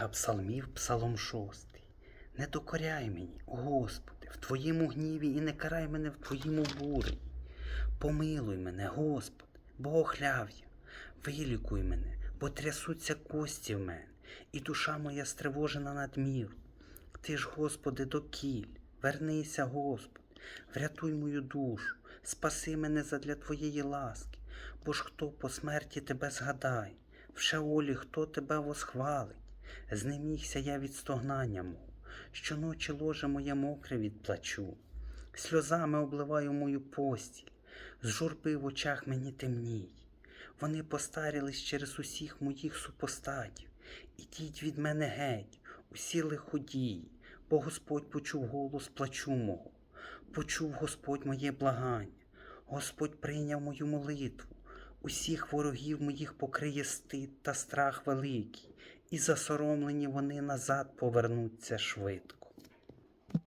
Книга Псалмів, Псалом 6. Не докоряй мені, Господи, в Твоєму гніві і не карай мене в Твоєму бурі. Помилуй мене, Господи, бо охляв. Вилікуй мене, бо трясуться кості в мене, і душа моя стривожена надміру. Ти ж, Господи, докіль, вернися, Господи, врятуй мою душу, спаси мене задля Твоєї ласки, бо ж хто по смерті тебе згадає, в Шеолі хто тебе восхвалить. Знемігся я від стогнання мого, щоночі ложе моє мокре від плачу, сльозами обливаю мою постіль, з журби в очах мені темніє. Вони постарілись через усіх моїх супостатів. Ідіть від мене геть, усі лиходії, бо Господь почув голос плачу мого, почув Господь моє благання, Господь прийняв мою молитву, усіх ворогів моїх покриє стид та страх великий, і засоромлені вони назад повернуться швидко.